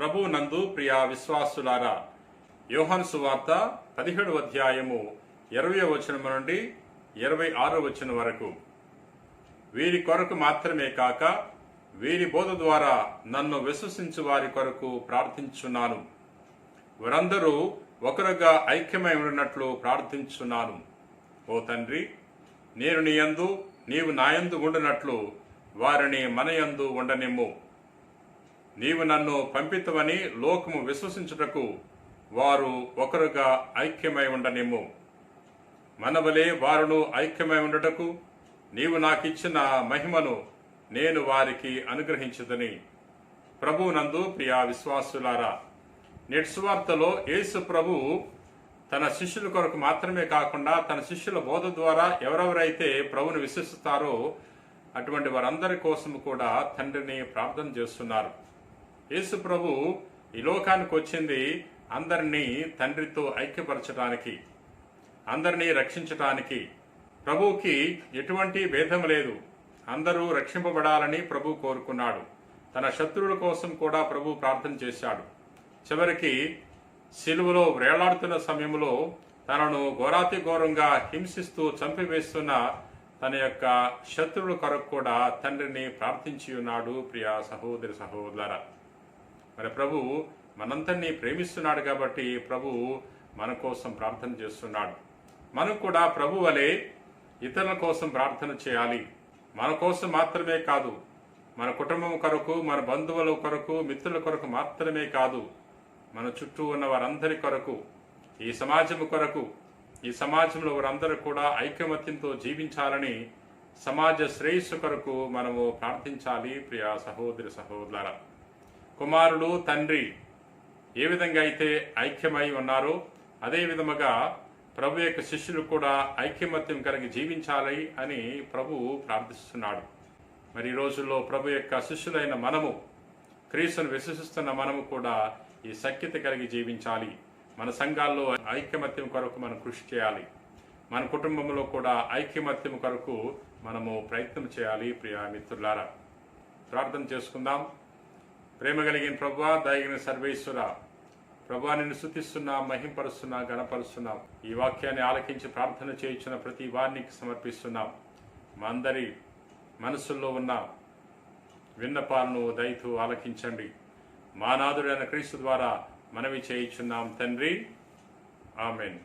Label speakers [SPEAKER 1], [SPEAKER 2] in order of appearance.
[SPEAKER 1] ప్రభు నందు ప్రియా విశ్వాసులారా యోహన్ సువార్త పదిహేడు అధ్యాయము ఇరవై వచనం నుండి ఇరవై ఆరో వచనం వరకు. వీరి కొరకు మాత్రమే కాక వీరి బోధ ద్వారా నన్ను విశ్వసించు వారి కొరకు ప్రార్థించున్నాను. వారందరూ ఒకరుగా ఐక్యమై ఉన్నట్లు ప్రార్థించున్నాను. ఓ తండ్రి నేను నీ యందు నీవు నాయందు ఉండినట్లు వారిని మనయందు ఉండనిమ్ము. నీవు నన్ను పంపితవని లోకము విశ్వసించుటకు వారు ఒకరుగా ఐక్యమై ఉండనిమ్ము. మనవలే వారును ఐక్యమై ఉండటకు నీవు నాకిచ్చిన మహిమను నేను వారికి అనుగ్రహించుదని. ప్రభువునందు ప్రియా విశ్వాసులారా నేటి యేసు ప్రభు తన శిష్యుల కొరకు మాత్రమే కాకుండా తన శిష్యుల బోధ ద్వారా ఎవరెవరైతే ప్రభుని విశ్వసిస్తారో అటువంటి వారందరి కోసం కూడా తండ్రిని ప్రార్థన చేస్తున్నారు. యేసు ప్రభు ఈ లోకానికి వచ్చింది అందరినీ తండ్రితో ఐక్యపరచడానికి అందరినీ రక్షించటానికి. ప్రభువుకి ఎటువంటి భేదం లేదు. అందరూ రక్షింపబడాలని ప్రభు కోరుకున్నాడు. తన శత్రువుల కోసం కూడా ప్రభు ప్రార్థన చేశాడు. చివరికి సిలువలో వేలాడుతున్న సమయంలో తనను ఘోరాతి ఘోరంగా హింసిస్తూ చంపివేస్తున్న తన యొక్క శత్రువుల కొరకు కూడా తండ్రిని ప్రార్థించి ఉన్నాడు ప్రియా సహోదరి సహోదర మరి ప్రభు మనందరినీ ప్రేమిస్తున్నాడు కాబట్టి ప్రభు మన కోసం ప్రార్థన చేస్తున్నాడు. మనం కూడా ప్రభు వలె ఇతరుల కోసం ప్రార్థన చేయాలి. మన కోసం మాత్రమే కాదు మన కుటుంబం కొరకు మన బంధువుల కొరకు మిత్రుల కొరకు మాత్రమే కాదు మన చుట్టూ ఉన్న వారందరి కొరకు ఈ సమాజం కొరకు ఈ సమాజంలో వారందరూ కూడా ఐకమత్యంతో జీవించాలని సమాజ శ్రేయస్సు కొరకు మనము ప్రార్థించాలి. ప్రియా సహోదరి సహోదర కుమారుడు తండ్రి ఏ విధంగా అయితే ఐక్యమై ఉన్నారో అదే విధముగా ప్రభు యొక్క శిష్యులు కూడా ఐక్యమత్యం కలిగి జీవించాలి అని ప్రభు ప్రార్థిస్తున్నాడు. మరి ఈ రోజుల్లో ప్రభు యొక్క శిష్యులైన మనము క్రీస్తును విశ్వసిస్తున్న మనము కూడా ఈ సఖ్యత కలిగి జీవించాలి. మన సంఘాల్లో ఐక్యమత్యం కొరకు మనం కృషి చేయాలి. మన కుటుంబంలో కూడా ఐక్యమత్యం కొరకు మనము ప్రయత్నం చేయాలి ప్రియా మిత్రులారా. ప్రార్థన చేసుకుందాం. ప్రేమ కలిగిన ప్రభా దయగిన సర్వేశ్వర. ప్రభా నిన్ను శుతిస్తున్నా మహింపరుస్తున్నా గణపరుస్తున్నాం ఈ వాక్యాన్ని ఆలకించి ప్రార్థన చేయించిన ప్రతి వారినికి సమర్పిస్తున్నాం. మా అందరి మనసుల్లో ఉన్న విన్నపాలను దయతో ఆలకించండి. మానాథుడైన క్రీస్తు ద్వారా మనవి చేయించున్నాం తండ్రి. ఆమెన్.